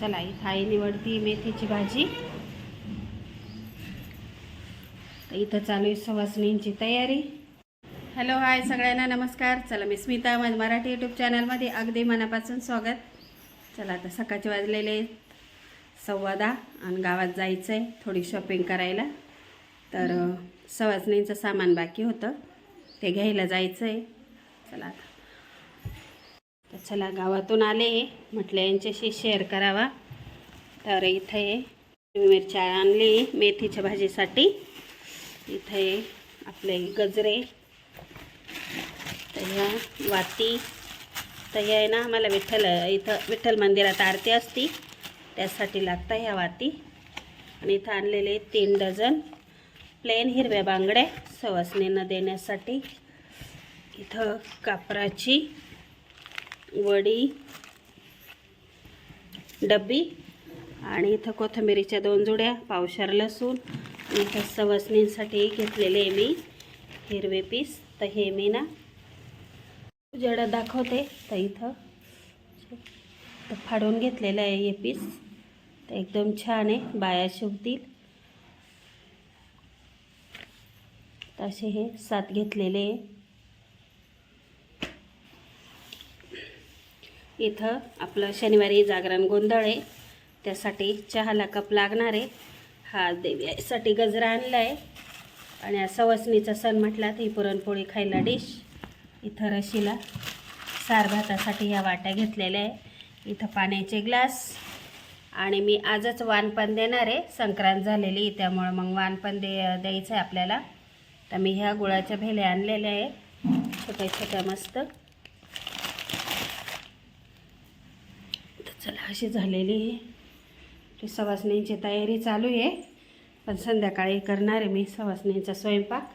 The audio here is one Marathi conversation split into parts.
चला इथं आई निवडती मेथीची भाजी. तर इथं चालू आहे सवासणींची तयारी. हॅलो हाय सगळ्यांना नमस्कार. चला मी स्मिता माझ्या मराठी यूट्यूब चॅनलमध्ये अगदी मनापासून स्वागत. चला आता सकाळचे वाजलेले सव्वा दहा आणि गावात जायचं आहे थोडी शॉपिंग करायला. तर सवासणींचं सामान बाकी होतं. ते घ्यायला जायचं आहे चला आता तर चला गावातून आले म्हटलं यांच्याशी शेअर करावा. तर इथे मिरच्या आणली मेथीच्या भाजीसाठी. इथे आपले गजरे. तर ह्या वाती. तर हे आहे ना आम्हाला विठ्ठल इथं विठ्ठल मंदिरात आरती असती. त्यासाठी लागतं ह्या वाती. आणि इथं आणलेले तीन डझन प्लेन हिरव्या बांगड्या सवासणींना देण्यासाठी. इथं कापराची वडी डब्बी आणि इथं कोथिंबिरीच्या दोन जुड्या पावशार लसूण. आणि इथं सवसणींसाठी घेतलेले आहे मी हिरवे पीस. तर हे मी ना उजेडात दाखवते. तर इथं तर फाडून घेतलेलं आहे हे पीस. तर एकदम छान आहे बाया शिवतील. तर असे हे सात घेतलेले आहे. इथं आपलं शनिवारी जागरण गोंधळ आहे. त्यासाठी चहाला कप लागणार आहे. हा देवीसाठी गजरा आणला आहे आणि सवसणीचा सण म्हटला ही पुरणपोळी खायला डिश इथं रशीला सार भातासाठी ह्या वाट्या घेतलेल्या आहे. इथं पाण्याचे ग्लास. आणि मी आजच वानपण देणार आहे. संक्रांत झालेली त्यामुळं मग वानपण दे द्यायचं आहे आपल्याला. तर मी ह्या गुळाच्या भेल्या आणलेल्या आहे. छोट्या छोट्या मस्त. चला अशी झालेली आहे. ती सवासणींची तयारी चालू आहे. पण संध्याकाळी करणार आहे मी सवासणींचा स्वयंपाक.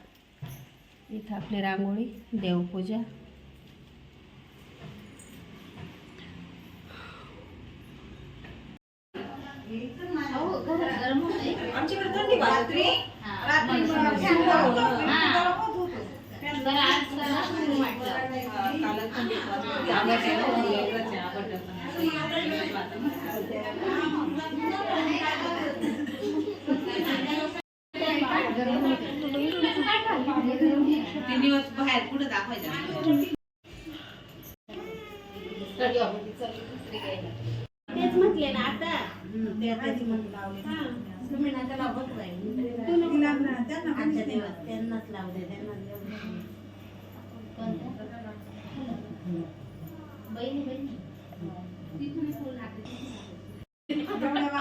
इथं आपली रांगोळी देवपूजा. बाहेर कुठं दाखवायचं तेच म्हटले ना आता ते आता ती म्हणून लावली. तुम्ही ना त्याला त्यांना नाही. त्यांनाच त्यांनाच. बहिणी बहिणी तिथून फुल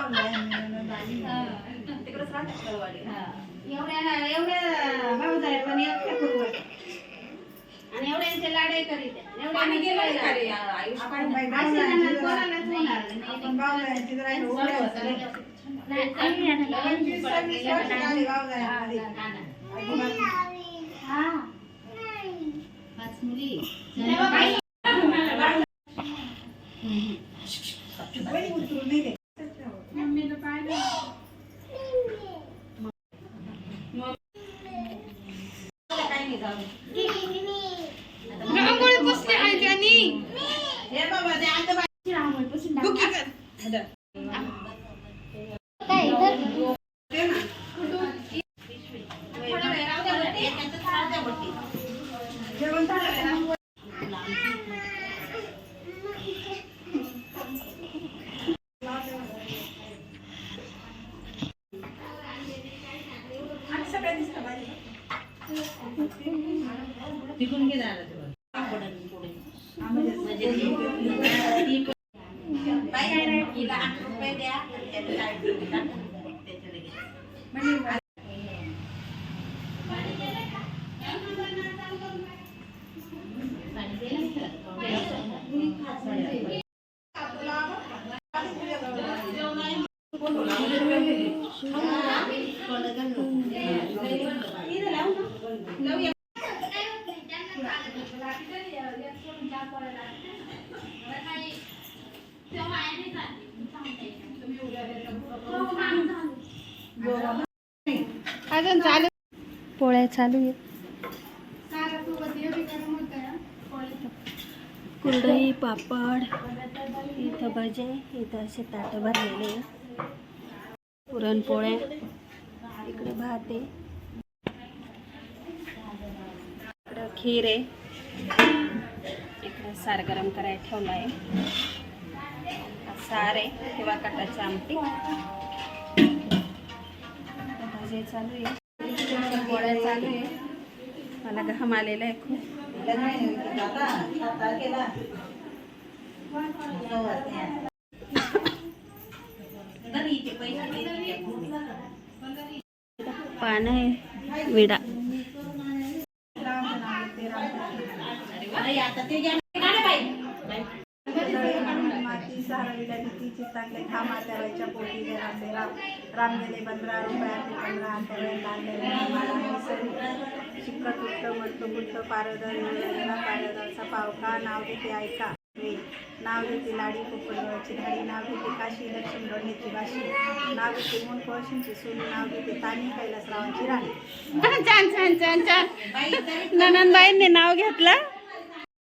लागते एवढ्या एवढ्या भाऊ जाय पण एकट्या करू आणि एवढ्यांचे लाडे करीत एवढ्याने गेलं का? आपण बाई असे बावल्या नंतर आणि कोणालाच जरा- होणार नाही. आपण बावल्या तिथं राहिलो, उभ्या असतो. नाही, आम्ही आता लहान पंचवीस सव्वीस वर्ष झाली बावल्या हा ना. अजिबात हा. पाच मुली बहिणी उतरून नाही देत. हे बाबा, ते आणलं बाई. बुकी कर. हॅलो. दे ना. थोडा वेळ राहू द्या बरं. याच्यातच राहू द्या बरं ते. जेवण झालं का ना? आणि सगळ्या दिसतं बाई. तिकडून घे दादा ते वर. म्हणजे ती- ती- बाई, हिला अजून चालू पोळ्या चालू आहेत. कुरडई पापड इथं भजे इथं असे ताटं भरलेले पुरणपोळ्या. इकडे भात आहे. इकडं खीर आहे. इकडं सार गरम करायला ठेवला आहे. सार आहे किंवा कटाची आमटी. भाजी चालू आहे. पोळ्या चालू आहे. मला घाम आलेला आहे खूप. पान आहे विडा अरे आता ते ज्या- काढा बाई. सहावीला भीतीची चांगले खामा त्यावेळच्या पोटी देणारे राम राम गेले पंधरा रुपयाचे पंधरा हातावे लागले शिक्क बुट्ट पारदर पारदरचा पावका नाव घेते ऐका. नाव घेते लाडी पोपटगडाची धाडी नाव घेते काशी दक्षिण गणेची बाशी नाव घेते मून कळशींची सून नाव घेते तानी कैलासरावांची राणी. छान छान छान छान ननंदबाईंनी नाव घेतलं.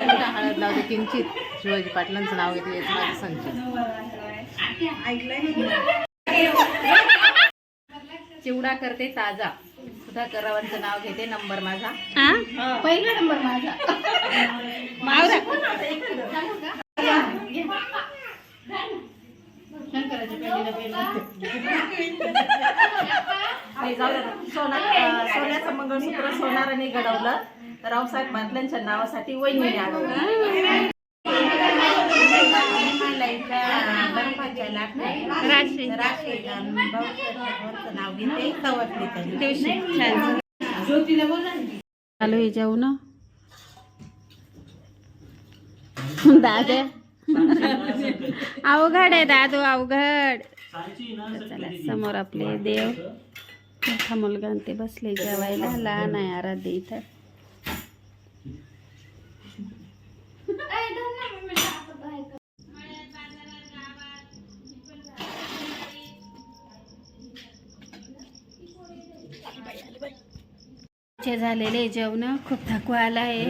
हळद लावते किंचित. शिवाजी पाटलांचं नाव घेतलं याचं माझं संचित चिवडा करते ताजा. सुधाकर रावांचं नाव घेते नंबर माझा. हा. पहिला नंबर माझा. सोन्याचं मंगळसूत्र सोनाराने घडवलं. रावसाहेब पाटलांच्या नावासाठी वहिनीने अडवलं बर्फाच्या लाटण्यात राशी. राशी आणि भाऊसाहेबांचं नाव घेते सवसली त्यांनी. दिवशी. छान. चालू आहे जेवण. दादा. अवघड आहे दादू अवघड. चला समोर आपले देव. मोठा मुलगा ते बसले जेवायला. लहान आहे आराध्य इथं. चे झालेले जेवण खूप थकवा आला आहे.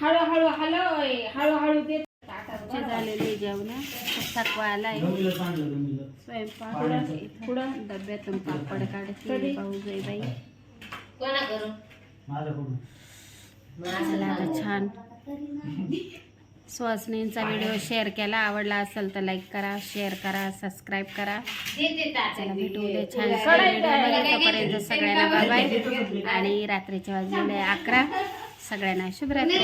हळूहळू हलव हळूहळू ते चे झालेले जेवण खूप थकवा आला आहे. स्वयंपाक पुढं डब्यातून पापड काढते भाऊ बाई. चला आता छान. सुहासनींचा व्हिडिओ शेअर केला. आवडला असेल तर लाईक करा शेअर करा सबस्क्राईब करा. चला भेटू उद्या छान व्हिडिओ तोपर्यंत सगळ्यांना बाय आणि रात्रीच्या वाजलेले अकरा. सगळ्यांना शुभरात्री.